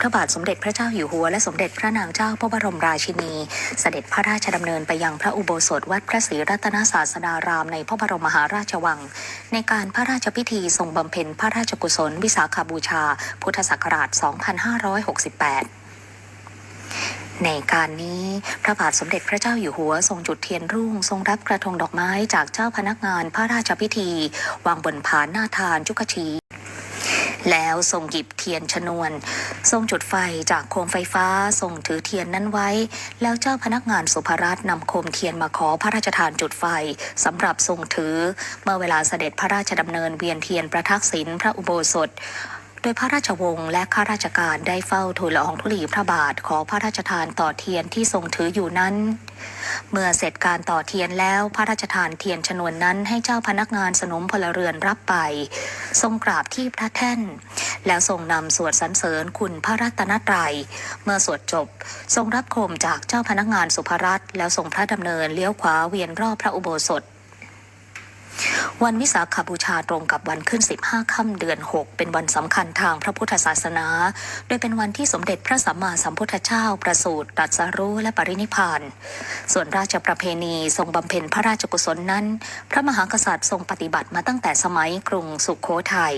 พระบาทสมเด็จพระเจ้าอยู่หัวและสมเด็จพระนางเจ้าพระบรมราชินี เสด็จพระราชดำเนินไปยังพระอุโบสถวัดพระศรีรัตนศาสดารามในพระบรมมหาราชวัง ในการพระราชพิธีทรงบำเพ็ญพระราชกุศลวิสาขบูชา พุทธศักราช 2568ในการนี้พระบาทสมเด็จพระเจ้าอยู่หัว ทรงจุดเทียนรุ่ง ทรงรับกระทงดอกไม้จากเจ้าพนักงานพระราชพิธี วางบนผาหน้าทานจุกชี แล้วทรงหยิบเทียนชนวน ทรงจุดไฟจากโคมไฟฟ้าทรงถือเทียนนั้นไว้ แล้วเจ้าพนักงานสุภรัตน์นำโคมเทียนมาขอพระราชทานจุดไฟสำหรับทรงถือ เมื่อเวลาเสด็จพระราชดำเนินเวียนเทียนประทักษิณพระอุโบสถโดยพระราชวงศ์และข้าราชการได้เฝ้าทูลละอองธุลีพระบาทขอพระราชทานต่อเทียนที่ทรงถืออยู่นั้น เมื่อเสร็จการต่อเทียนแล้วพระราชทานเทียนชนวนนั้นให้เจ้าพนักงานสนมพลเรือนรับไป ทรงกราบที่พระแท่น แล้วทรงนำสวดสรรเสริญคุณพระรัตนตรัย เมื่อสวดจบ ทรงรับโคมจากเจ้าพนักงานสุภรัตน์แล้วทรงพระดำเนินเลี้ยวขวาเวียนรอบพระอุโบสถ วันวิสาขบูชาตรงกับวันขึ้น 15 ค่ำเดือน 6 เป็นวันสำคัญทางพระพุทธศาสนา โดยเป็นวันที่สมเด็จพระสัมมาสัมพุทธเจ้าประสูติตรัสรู้และปรินิพาน ส่วนราชประเพณีทรงบำเพ็ญพระราชกุศลนั้น พระมหากษัตริย์ทรงปฏิบัติมาตั้งแต่สมัยกรุงสุขโขทัย